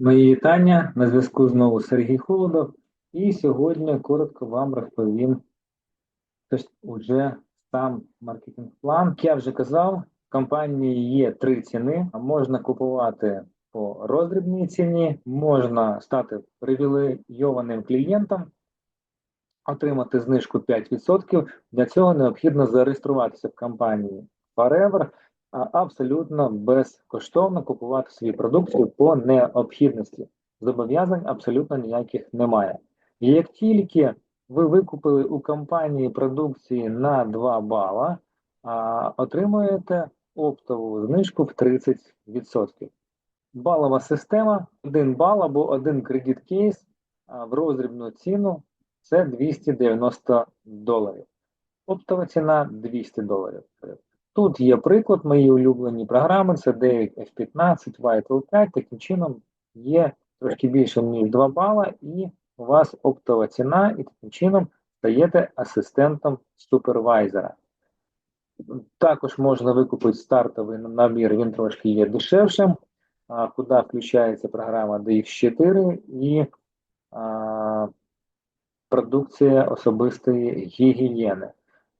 Мої вітання на зв'язку знову Сергій Холодов, і сьогодні коротко вам розповім уже сам маркетинг-план. Як я вже казав, в компанії є три ціни. Можна купувати по роздрібній ціні, можна стати привілейованим клієнтом, отримати знижку 5%. Для цього необхідно зареєструватися в компанії Forever абсолютно безкоштовно купувати свою продукцію по необхідності. Зобов'язань абсолютно ніяких немає. І як тільки ви викупили у компанії продукції на 2 бала, отримуєте оптову знижку в 30%. Балова система 1 бал або 1 кредит кейс в роздрібну ціну це 290 доларів. Оптова ціна 200 доларів. Тут є приклад, мої улюблені програми, це 9 F15, Vital 5, таким чином є трошки більше, ніж 2 бала, і у вас оптова ціна, і таким чином стаєте асистентом супервайзера. Також можна викупити стартовий набір, він трошки є дешевшим, куди включається програма DX4 і а, продукція особистої гігієни.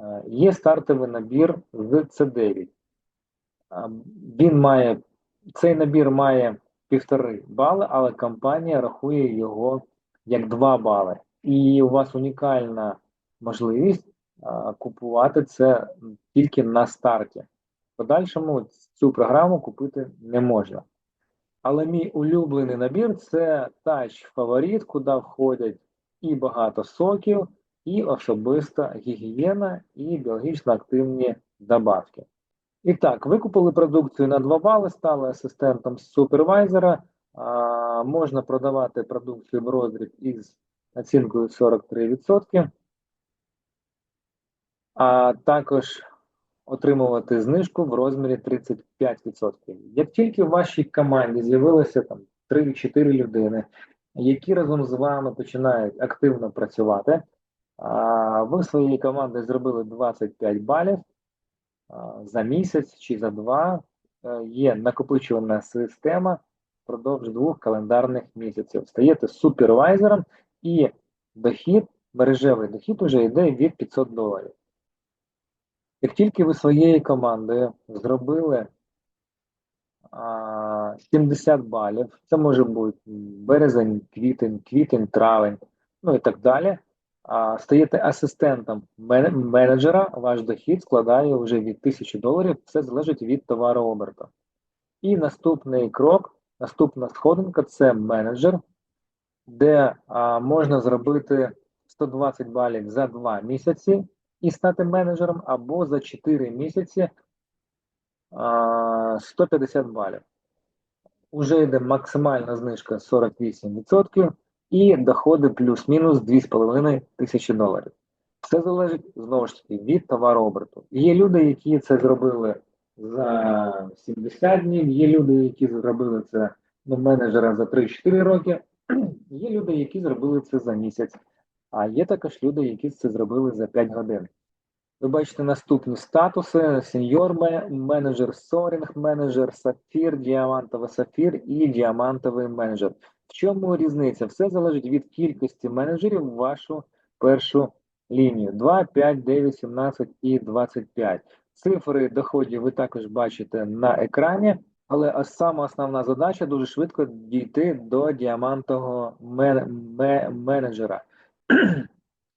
Е, Є стартовий набір з C9. Е, Він має, цей набір має півтори бали, але компанія рахує його як 2 бали. І у вас унікальна можливість е, купувати це тільки на старті. Подальшому цю програму купити не можна. Але мій улюблений набір це Touch Favorite, куди входять і багато соків, і особиста гігієна і біологічно активні добавки. І так, викупили продукцію на 2 бали, стали асистентом супервайзера. А, можна продавати продукцію в роздріб із націнкою 43%, а також отримувати знижку в розмірі 35%. Як тільки в вашій команді з'явилося там 3-4 людини, які разом з вами починають активно працювати, Ви своєї команди зробили 25 балів за місяць чи за два. Е, Є накопичувана система впродовж двох календарних місяців. Стаєте супервайзером і дохід, мережевий дохід уже йде від 500 доларів. Як тільки ви своєю командою зробили 70 балів, це може бути березень, квітень, квітень, травень, ну і так далі стаєте асистентом менеджера, ваш дохід складає вже від 1000 доларів, все залежить від товарооберту. І наступний крок, наступна сходинка це менеджер, де а, можна зробити 120 балів за 2 місяці і стати менеджером, або за 4 місяці а, 150 балів. Уже йде максимальна знижка 48% і доходи плюс-мінус 2,5 тисячі доларів. Все залежить знову ж таки від товарооберту. Є люди, які це зробили за 70 днів, є люди, які зробили це ну, менеджера за 3-4 роки, є люди, які зробили це за місяць, а є також люди, які це зробили за 5 годин. Ви бачите наступні статуси: сеньор менеджер, сорінг менеджер, сапфір, діамантовий сапфір і діамантовий менеджер. В чому різниця? Все залежить від кількості менеджерів в вашу першу лінію: 2, 5, 9, 17 і 25. Цифри доходів ви також бачите на екрані, але сама основна задача дуже швидко дійти до діамантового мен ме менеджера.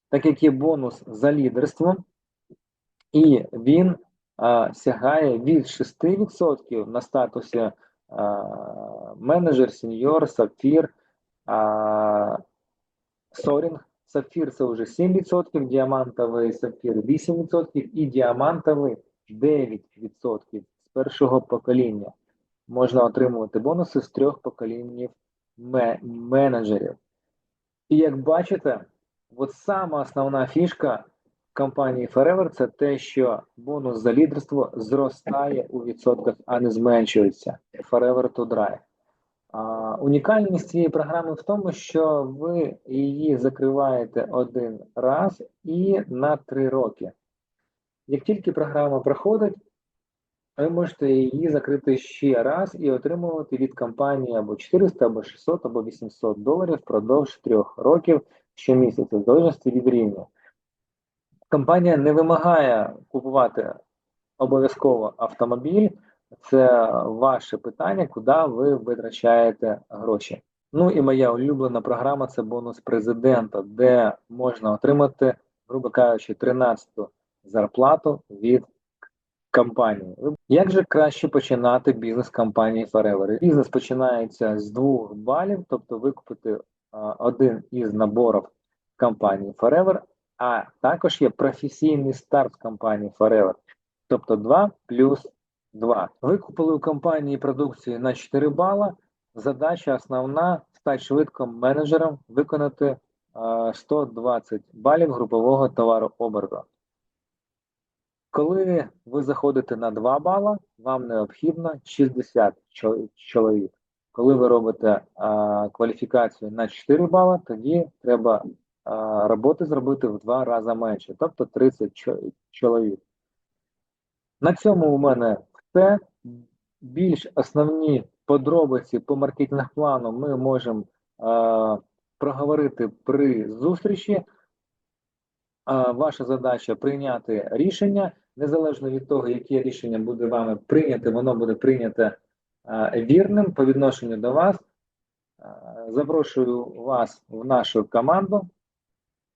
Так як є бонус за лідерством, і він а, сягає від 6% на статусі менеджер, сеньор, сапфір, сорінг. Сапфір це вже 7%, діамантовий сапфір 8% і діамантовий 9% з першого покоління. Можна отримувати бонуси з трьох поколінь менеджерів. І як бачите, от сама основна фішка компанії Forever це те, що бонус за лідерство зростає у відсотках, а не зменшується. Forever to Drive. А, Унікальність цієї програми в тому, що ви її закриваєте один раз і на три роки. Як тільки програма проходить, ви можете її закрити ще раз і отримувати від компанії або 400, або 600, або 800 доларів впродовж трьох років щомісяця, в залежності від рівня. Компанія не вимагає купувати обов'язково автомобіль. Це ваше питання, куди ви витрачаєте гроші. Ну і моя улюблена програма це бонус президента, де можна отримати, грубо кажучи, 13-ту зарплату від компанії. Як же краще починати бізнес компанії Forever? Бізнес починається з двох балів, тобто ви купите один із наборів компанії Forever, а також є професійний старт компанії Forever, тобто 2 плюс 2. Ви купили у компанії продукцію на 4 бала. Задача основна стати швидко менеджером, виконати 120 балів групового товарооборту. Коли ви заходите на 2 бала, вам необхідно 60 чоловік. Коли ви робите а, кваліфікацію на 4 бала, тоді треба роботи зробити в два рази менше, тобто 30 чоловік. На цьому у мене все. Більш основні подробиці по маркетинг плану ми можемо е, проговорити при зустрічі. А ваша задача прийняти рішення, незалежно від того, яке рішення буде вами прийняте, воно буде прийняте е, вірним по відношенню до вас. Е, Запрошую вас в нашу команду.